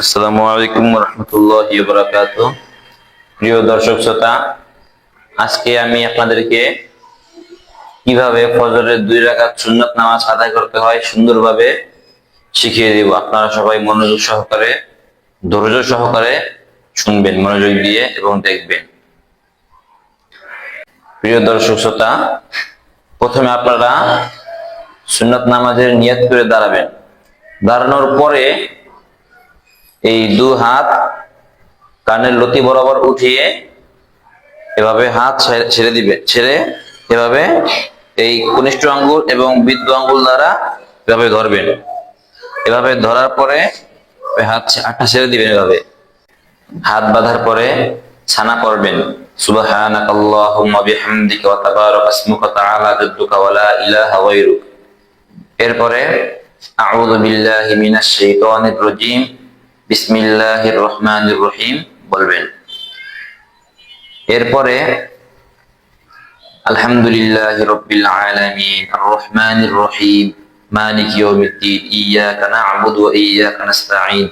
আসসালামু আলাইকুম রহমতুল্লাহ বরাকাত প্রিয় দর্শক শ্রোতা, আজকে আমি আপনাদেরকে কীভাবে ফজরের দুই সুন্নত নামাজ আদায় করতে হয় সুন্দরভাবে শিখিয়ে দিব। আপনারা সবাই মনোযোগ সহকারে, ধৈর্য সহকারে শুনবেন, মনোযোগ দিয়ে এবং দেখবেন। প্রিয় দর্শক শ্রোতা, প্রথমে আপনারা সুন্নত নামাজের নিয়ত করে দাঁড়াবেন। দাঁড়ানোর পরে এই দু হাত কানের লতি বরাবর উঠিয়ে এভাবে হাত ছেড়ে দিবে। ছেড়ে এভাবে এই কনিষ্ঠ আঙ্গুল এবং বৃদ্ধ আঙ্গুল দ্বারা এভাবে ধরবেন। এভাবে ধরার পরে হাত হাতটা ছেড়ে দিবেন এভাবে। হাত বাঁধার পরে ছানা করবেন সুবহানাক আল্লাহুম্মা বিহামদিকা ওয়া তাবারাকা ইসমুকা তাআলা জাদ্দুকা ওয়া লা ইলাহা গায়রুক। এরপরে আউযু বিল্লাহি মিনাশ শাইতানির রাজীম। বিসমিল্লাহ রহমান রহিম বলবেন। এরপরে আলহামদুলিল্লাহ রব্বিল আলামিন আর রহমান রহিম মালিক ইয়াউমিদ্দিন ইয়াকা না'বুদু ওয়া ইয়াকা নাস্তাঈন,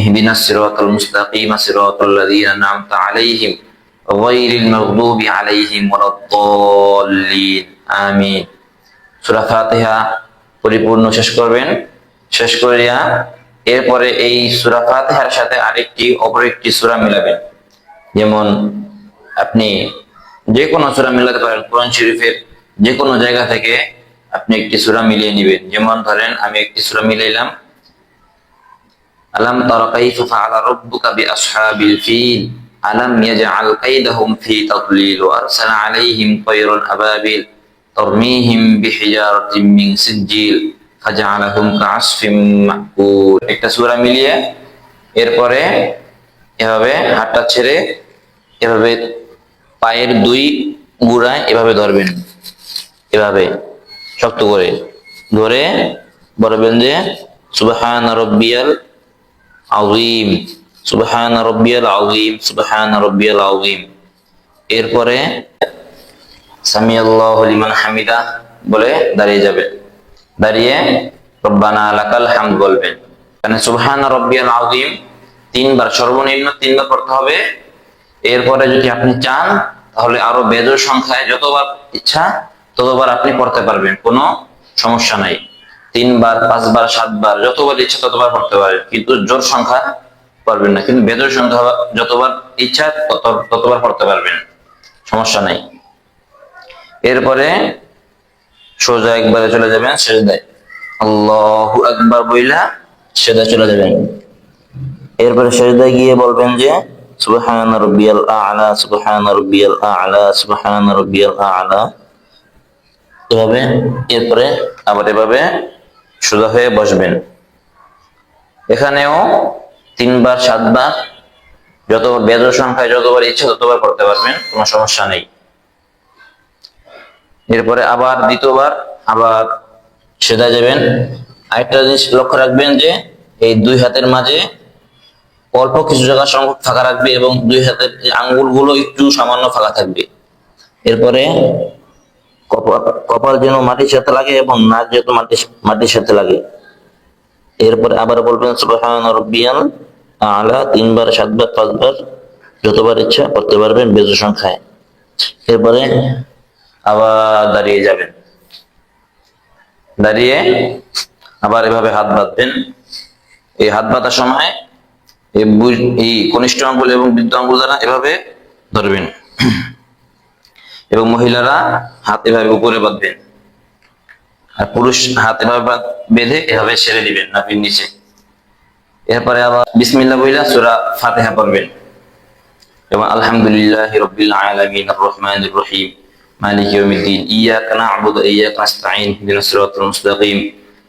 ইহদিনাস সিরাতাল মুস্তাকিম সিরাতাল লাযীনা আন'আমতা আলাইহিম গায়রিল মাগদুবি আলাইহিম ওয়ালাদ-দাল্লিন আমিন। সূরা ফাতিহা পরিপূর্ণ শেষ করবেন। শেষ করিয়া এরপরে এই সূরা ফাতিহার সাথে আরেকটি, অপর একটি সূরা মিলাবেন যেমন আপনি যে কোনো সূরা মিলাতে পারেন, কোরআন শরীফের যে কোনো জায়গা থেকে আপনি একটি সূরা মিলিয়ে নেবেন। যেমন ধরেন, আমি একটি সূরা মিলাইলাম। আলাম তারা কাইফা ফাআলা রাব্বুকা বিআসহাবিল ফিল। আলাম ইয়াজআল কাইদাহুম ফি তাদলিল ওয়া আরসালা আলাইহিম তায়রান আবাবিল। তরমিহিম বিহিজারাতিন মিন সিজিল একটা সূরা মিলিয়ে এরপরে এভাবে হাতটা ছেড়ে এভাবে পায়ের দুই গুড়ায় এভাবে ধরবেন। এভাবে শক্ত করে ধরে বলবেন যে, সুবহান রব্বিয়াল আযীম, সুবহান রব্বিয়াল আযীম, সুবহান রব্বিয়াল আযীম। এরপরে সামি আল্লাহু লিমান হামিদা বলে দাঁড়িয়ে যাবেন দাঁড়িয়ে রব্বানা লাকাল হামদ বলবেন। মানে সুবহান রব্বিয়াল আযীম, তিনবার সর্বনিম্ন তিনবার পড়তে হবে। এরপরে যদি আপনি চান, তাহলে আরও বেজোর সংখ্যায় যতবার ইচ্ছা, ততবার আপনি পড়তে পারবেন, কোনো সমস্যা নাই। তিনবার, পাঁচবার, সাতবার, যতবার ইচ্ছা ততবার পড়তে পারবেন, কিন্তু জোর সংখ্যা পারবেন না, কিন্তু বেজোর সংখ্যা যতবার ইচ্ছা তত- ততবার পড়তে পারবেন, সমস্যা নাই। এরপরে সোজা একবারে চলে যাবেন সেজদায়। আল্লাহু আকবার বইলা সেজদায় চলে যাবেন এরপরে সেজদায় গিয়ে বলবেন যে, সুবহান রাব্বিয়াল আ'লা, সুবহান রাব্বিয়াল আ'লা, সুবহান রাব্বিয়াল আ'লা। এভাবে এরপরে আবার এভাবে সোজা হয়ে বসবেন। এখানেও তিনবার, সাতবার, যতবার বেজর সংখ্যায় যতবার ইচ্ছে ততবার করতে পারবেন, কোনো সমস্যা নেই। এরপরে আবার দ্বিতীয়বার আবার সেদা যাবেন। আরেকটা জিনিস লক্ষ্য রাখবেন যে এই দুই হাতের মাঝে অল্প কিছু জায়গা সংখ্যক ফাঁকা রাখবে এবং দুই হাতের আঙ্গুলগুলো একটু সামান্য ফাঁকা থাকবে। এরপরে কপাল যেন মাটির সাথে লাগে এবং নাক যেন মাটির সাথে লাগে। এরপরে আবার বলবেন আলা তিনবার, সাতবার, পাঁচবার, যতবার ইচ্ছা করতে পারবেন বেজু সংখ্যায়। এরপরে আবার দাঁড়িয়ে যাবেন। দাঁড়িয়ে আবার এভাবে হাত বাঁধবেন। এই হাত বাঁধার সময় এই কনিষ্ঠ আঙ্গুল এবং বৃদ্ধ আঙ্গুল দ্বারা এভাবে ধরবেন। এবং মহিলারা হাত এভাবে উপরে বাঁধবেন। আর পুরুষ হাত এভাবে বেঁধে এভাবে ছেড়ে দিবেন নাপির নিচে। এরপরে আবার বিসমিল্লাহ বইলা সূরা ফাতিহা পড়বেন। এবং আলহামদুলিল্লাহি আলামিন আর রহমানির রহিম মালিক ইয়াউমিদ্দিন ইয়াকা না'বুদু ওয়া ইয়াকা নাস্তাঈন ইহদিনাস সিরাতাল মুস্তাকিম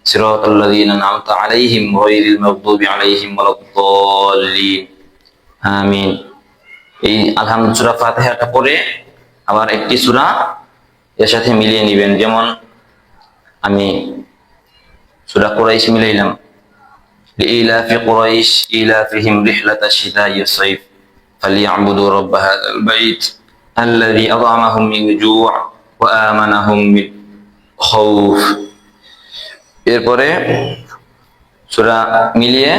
সিরাতাল লাযীনা আন'আমতা আলাইহিম গায়রিল মাগদুবি আলাইহিম ওয়ালাদ-দাল্লিন আমিন এই আলহামদুলিল্লাহ সূরা ফাতিহাটা পড়ে আবার একটি সূরা এর সাথে মিলিয়ে নেবেন যেমন আমি সূরা কুরাইশ মিলাইলাম لإيلاف قريش إيلافهم رحلة الشتاء والصيف فليعبدوا رب هذا البيت الذي أطعمهم من جوع وآمنهم من خوف এরপরে সূরা মিলিয়ে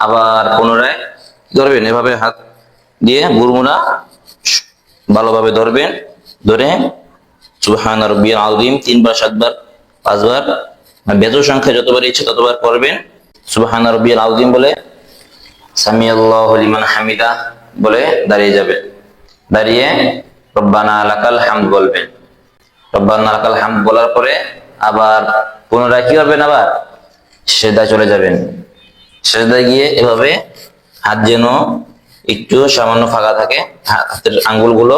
আবার পুনরায় কি ধরবেন এভাবে হাত দিয়ে গুরমুনা ভালোভাবে ধরবেন ধরে সুবহান রব্বিয়াল আযীম তিনবার সাতবার পাঁচবার আর বেজোর সংখ্যা যতবার ইচ্ছে ততবার পড়বেন সুবহান রব্বিয়াল আযীম বলে সামি আল্লাহু লিমান হামিদা বলে দাঁড়িয়ে যাবে দাঁড়িয়ে রব্বানা লাকাল হামদ বলবেন। রব্বানা লাকাল হামদ বলার পরে আবার পুনরায় কি করবেন আবার? সেদায় চলে যাবেন। সেদায় গিয়ে এভাবে হাত যেন একটু সামান্য ফাঁকা থাকে, হাতের আঙ্গুলগুলো।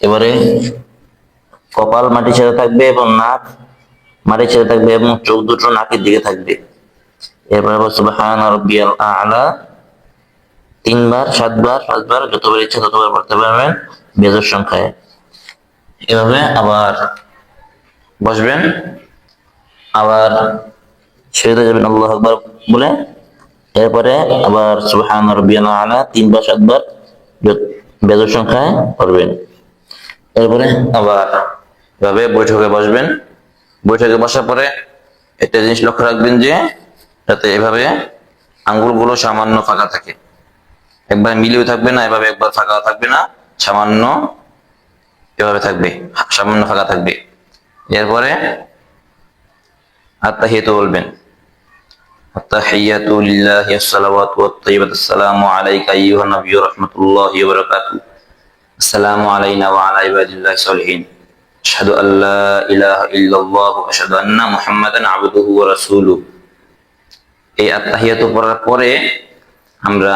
এবারে কপাল, মাটি ছেড়ে থাকবে এবং নাক, মাটি ছেড়ে থাকবে এবং চোখ দুটো নাকের দিকে থাকবে। এরপরে রাব্বিয়াল আ'লা। তিনবার, সাতবার, পাঁচবার, যতবার ইচ্ছা ততবার পড়তে পারবেন বেজোর সংখ্যায়। এভাবে আবার বসবেন। আবার ছেড়ে যাবেন আল্লাহ আকবার বলে। এরপরে আবার রাব্বিয়াল আ'লা তিনবার, সাতবার বেজোর সংখ্যায় পড়বেন। এরপরে আবার এভাবে বৈঠকে বসবেন। বৈঠকে বসার পরে একটা জিনিস লক্ষ্য রাখবেন যে, যাতে এভাবে আঙ্গুলগুলো সামান্য ফাঁকা থাকে। একবার মিলিয়ে থাকবে না এভাবে একবার ফাঁকা থাকবে না সামান্য এভাবে থাকবে সামান্য ফাঁকা থাকবে এরপরে আত্মাহিয়াতু বলবেন আত্তাহিয়াতু লিল্লাহি আসসালাওয়াতু ওয়াত-তাইয়্যিবাতু আসসালামু আলাইকা আইয়ুহান নাবিয়্যু রাহমাতুল্লাহি ওয়া বারাকাতুহু السلام علينا وعلى عباد الله الصالحين أشهد أن لا إله إلا الله وأشهد أن محمدا عبده ورسوله এই আত্মাহিয়াত পড়ার পরে আমরা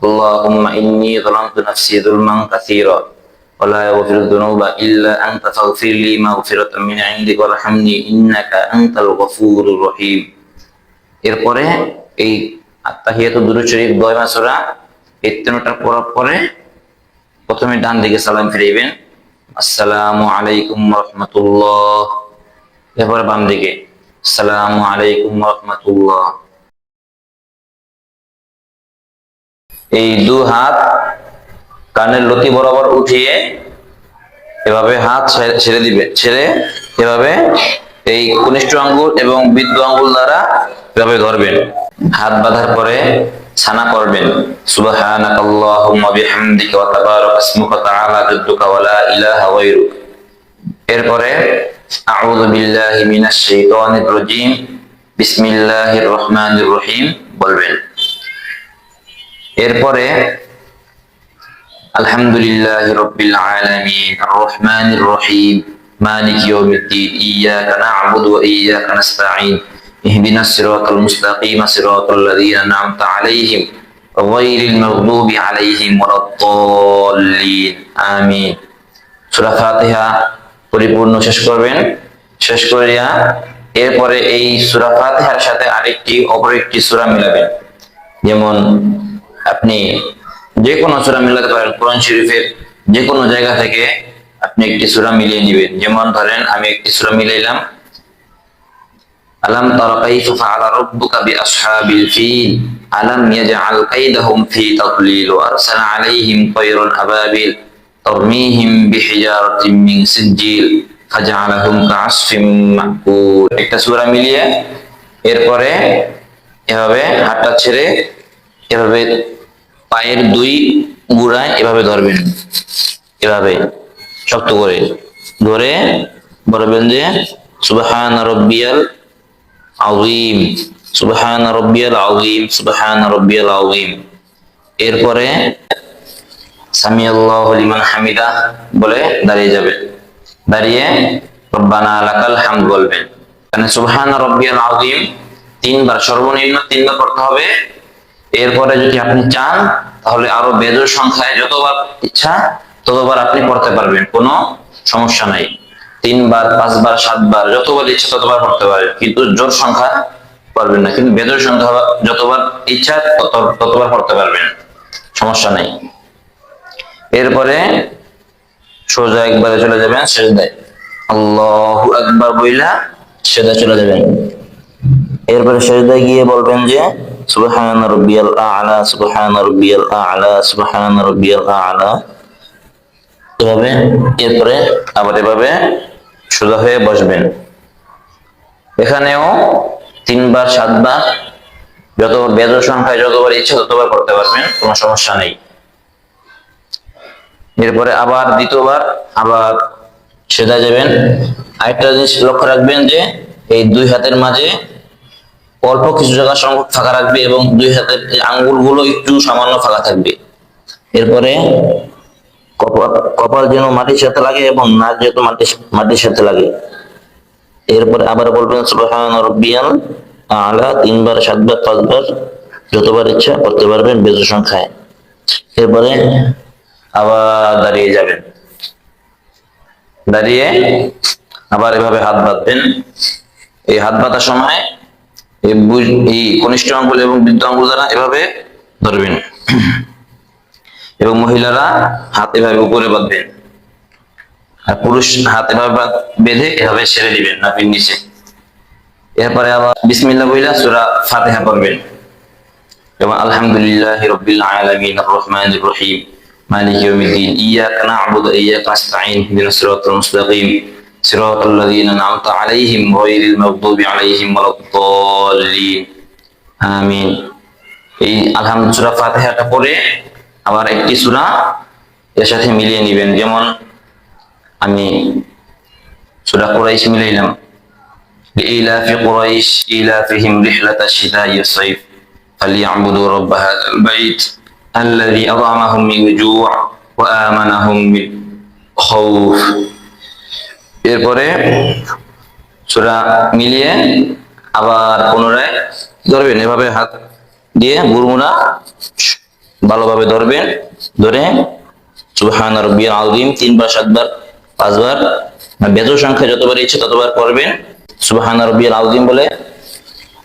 আল্লাহুম্মা ইন্নী যালামতু নাফসি যুলমান কাসীরা ولا يغفر الذنوب إلا أنت فاغفر لي مغفرة من عندك وارحمني إنك أنت الغفور الرحيم এরপরে এই আত্মাহিয়াতু দুরুদ শরীফ দোয়াই মাসুরা এই তিনটা পড়ার পরে প্রথমে ডান দিকে সালাম ফিরাইবেন আসসালামু আলাইকুম রহমতুল্লাহ এরপরে বাম দিকে আসসালামু আলাইকুম রহমতুল্লাহ এই দু হাত কানের লতি বরাবর উঠিয়ে এভাবে হাত ছেড়ে- দিবে, ছেড়ে এভাবে এই কনিষ্ঠ আঙ্গুল এবং বৃদ্ধ আঙ্গুল দ্বারা এভাবে ধরবেন। হাত বাঁধার পরে ছানা করবেন। এরপরে বলবেন। এরপরে, আলহামদুলিল্লাহ রব্বিল আলামিন আর রহমানির রহিম, মালিক ইয়াউমিদ্দিন, ইয়াকা না'বুদু ওয়া ইয়াকা ইহদিনাস সিরাতাল মুস্তাকিম, সিরাতাল লাযীনা আন'আমতা আলাইহিম গায়রিল মাগদুবি আলাইহিম ওয়ালাদ-দাল্লিন আমিন। সূরা ফাতিহা পরিপূর্ণ শেষ করবেন। শেষ করিয়া এরপরে এই সূরা ফাতিহার সাথে আরেকটি, অপর একটি সূরা মিলাবেন। যেমন আপনি যে কোনো সূরা মিলাতে পারেন, কোরআন শরীফের যে কোনো জায়গা থেকে আপনি একটি সূরা মিলিয়ে নেবেন। যেমন ধরেন, আমি একটি সূরা মিলাইলাম। আলাম তারা ফিল? ইয়াজআল কাইদাহুম ফি তাদলিল ওয়া আরসালা আলাইহিম আবাবিল বিহিজারাতিন মিন ফাজআলাহুম কাআসফিম মাকুল। একটা সূরা মিলিয়ে এরপরে এভাবে হাতটা ছেড়ে এভাবে পায়ের দুই গুড়ায় এভাবে ধরবেন। এভাবে শক্ত করে ধরে বলবেন যে, সুবহান রব্বিয়াল আযীম, সুবহান রব্বিয়াল আযীম, সুবহান রব্বিয়াল আযীম। এরপরে সামি হামিদা বলে দাঁড়িয়ে যাবে। দাঁড়িয়ে রব্বানা লাকাল হামদ বলবেন। মানে সুবহান রব্বিয়াল আযীম, তিনবার সর্বনিম্ন তিনবার পড়তে হবে। এরপরে যদি আপনি চান, তাহলে আরও বেজোর সংখ্যায় যতবার ইচ্ছা, ততবার আপনি পড়তে পারবেন, কোনো সমস্যা নাই। তিনবার, পাঁচবার, সাতবার, যতবার ইচ্ছা ততবার পড়তে পারবেন, কিন্তু জোর সংখ্যা পারবেন না, কিন্তু বেজোর সংখ্যা যতবার ইচ্ছা ততবার পড়তে পারবেন, সমস্যা নেই। এরপরে সোজা একবারে চলে যাবেন সেজদায় আল্লাহ একবার বইলা সেজদায় চলে যাবেন। এরপরে সেজদায় গিয়ে বলবেন যে সুবহান রাব্বিয়াল আ'লা সুবহান রাব্বিয়াল আ'লা সুবহান রাব্বিয়াল আ'লা। এভাবে, এরপরে আবার এভাবে সোজা হয়ে বসবেন। এখানেও তিনবার, সাতবার যত বেজর সংখ্যায় যতবার ইচ্ছে, ততবার করতে পারবেন, কোনো সমস্যা নেই। এরপরে আবার দ্বিতীয়বার আবার সেদা যাবেন। আরেকটা জিনিস লক্ষ্য রাখবেন যে, এই দুই হাতের মাঝে অল্প কিছু জায়গা সংখ্যক ফাঁকা রাখবে এবং দুই হাতের আঙ্গুলগুলো একটু সামান্য ফাঁকা থাকবে। এরপরে কপাল কপাল যেন মাটির সাথে লাগে এবং নাক যেন মাটির সাথে লাগে। এরপরে আবার বলবেন সুবহান আলা, তিনবার, সাতবার, পাঁচবার, যতবার ইচ্ছা করতে পারবেন বেজু সংখ্যায়। এরপরে আবার দাঁড়িয়ে যাবেন। দাঁড়িয়ে আবার এভাবে হাত বাঁধবেন। এই হাত বাঁধার সময় এই কনিষ্ঠ আঙ্গুল এবং বৃদ্ধ আঙ্গুল দ্বারা এভাবে ধরবেন। এবং মহিলারা হাত এভাবে উপরে বাঁধবেন। আর পুরুষ হাত এভাবে বেঁধে এভাবে ছেড়ে দিবেন নিচে। এরপরে আবার বিসমিল্লাহ বইলা সূরা ফাতিহা পড়বেন। এবং আলহামদুলিল্লাহ রব্বিল আলামিন আর রহমানির রহিম। মালিক ইয়াকা না'বুদু ওয়া ইয়াকা নাস্তাঈন। মুস্তাকিম। সিরাতাল লাযীনা আন'আমতা আলাইহিম গায়রিল মাগদুবি আলাইহিম ওয়ালাদ-দাল্লিন আমিন এই আলহামদুলিল্লাহ সূরা ফাতিহাটা পড়ে আবার একটি সূরা এর সাথে মিলিয়ে নেবেন যেমন আমি সূরা কুরাইশ মিলাইলাম لإيلاف قريش إيلافهم رحلة الشتاء والصيف فليعبدوا رب هذا البيت الذي أطعمهم من جوع وآمنهم من خوف এরপরে সূরা মিলিয়ে আবার পুনরায় ধরবেন। এভাবে হাত দিয়ে বুরমুনা ভালোভাবে ধরবেন। ধরে, সুবহান রাব্বিয়াল আযীম, তিনবার, সাতবার, পাঁচবার বেজর সংখ্যা যতবার ইচ্ছে ততবার করবেন। সুবহান রাব্বিয়াল আযীম বলে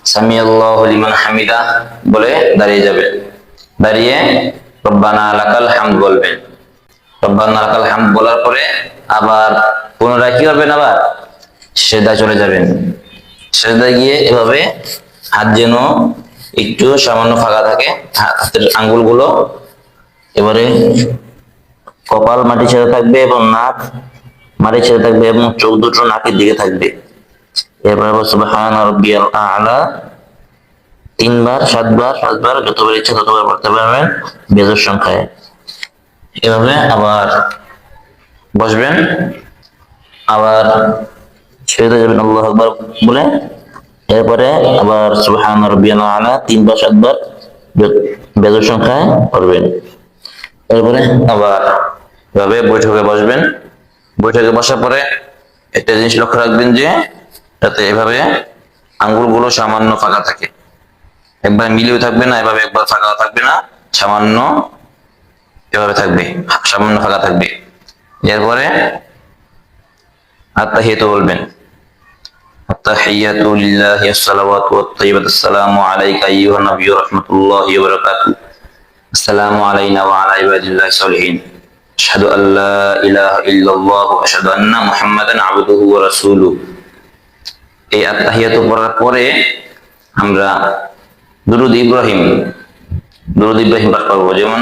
সামি আল্লাহু লিমান হামিদা বলে দাঁড়িয়ে যাবে। দাঁড়িয়ে, রব্বানা লাকাল হামদ বলবেন। রব্বানা লাকাল হামদ বলার পরে আবার পুনরায় কি করবেন আবার? সেদা চলে যাবেন। সেদা গিয়ে এভাবে হাত যেন একটু সামান্য ফাঁকা থাকে, হাতের আঙ্গুলগুলো। এবারে কপাল মাটি সাথে থাকবে এবং নাক মাটি সাথে থাকবে এবং চোখ দুটো নাকের দিকে থাকবে। আবার সুবহান রাব্বিয়াল আ'লা। তিনবার, সাতবার, পাঁচবার, যতবার ইচ্ছা ততবার পড়তে পারবেন। বেজর সংখ্যায়। এভাবে আবার বসবেন, আবার ছেড়ে যাবেন আল্লাহ আকবার বলে, এরপরে আবার সুবহান রাব্বিয়াল আ'লা তিনবার, সাতবার বে- বেজর সংখ্যায় পড়বেন। এরপরে আবার এভাবে বৈঠকে বসবেন। বৈঠকে বসার পরে একটা জিনিস লক্ষ্য রাখবেন যে, যাতে এভাবে আঙ্গুলগুলো সামান্য ফাঁকা থাকে। একবার মিলেও থাকবে না, এভাবে একবার ফাঁকা থাকবে না, সামান্য এভাবে থাকবে সামান্য ফাঁকা থাকবে এরপরে আত্মাহিয়াত বলবেন التحيات لله الصلوات والطيبات السلام عليك أيها النبي ورحمة الله وبركاته السلام علينا وعلى عباد الله الصالحين أشهد أن لا إله إلا الله وأشهد أن محمدا عبده ورسوله এই আত্মাহিয়াত পড়ার পরে আমরা দুরুদ ইব্রাহিম দুরুদ ইব্রাহিম পাঠ করবো যেমন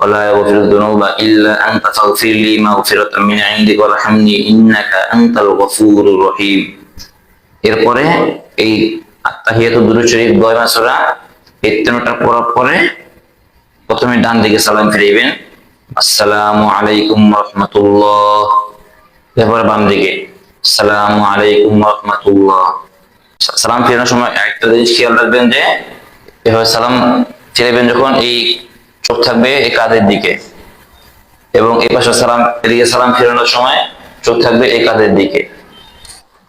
ولا يغفر الذنوب إلا أنت فاغفر لي مغفرة من عندك وارحمني إنك أنت الغفور الرحيم এরপরে এই আত্মাহিয়াতু দুরূদ শরীফ দোয়া মাসুরা এই তিনটা পড়ার পরে প্রথমে ডান দিকে সালাম ফিরাইবেন আসসালামু আলাইকুম রহমতুল্লাহ এরপরে বাম দিকে আসসালামু আলাইকুম রহমতুল্লাহ সালাম ফেরানোর সময় একটা জিনিস খেয়াল রাখবেন যে এভাবে সালাম ফিরাবেন যখন এই চোখ থাকবে এই কাঁধের দিকে? এবং এই পাশে সালাম, এদিকে সালাম ফেরানোর সময় চোখ থাকবে এই কাঁধের দিকে?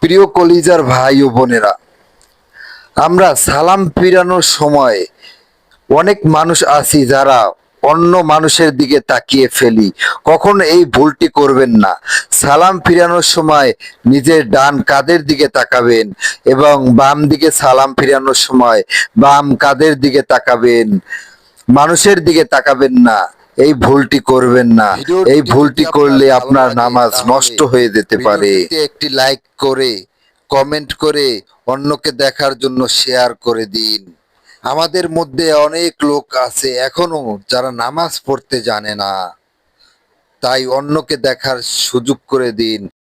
প্রিয় কলিজার ভাই ও বোনেরা, আমরা সালাম ফিরানোর সময় অনেক মানুষ আছি যারা অন্য মানুষের দিকে তাকিয়ে ফেলি। কখন এই ভুলটি করবেন না। সালাম ফিরানোর সময় নিজের ডান কাদের দিকে তাকাবেন এবং বাম দিকে সালাম ফিরানোর সময় বাম কাদের দিকে তাকাবেন। মানুষের দিকে তাকাবেন না এই ভুলটি করবেন না। এই ভুলটি করলে আপনার নামাজ নষ্ট হয়ে যেতে পারে। একটি লাইক করে কমেন্ট করে অন্যকে দেখার জন্য শেয়ার করে দিন। আমাদের মধ্যে অনেক লোক আছে এখনও যারা নামাজ পড়তে জানে না। তাই অন্যকে দেখার সুযোগ করে দিন।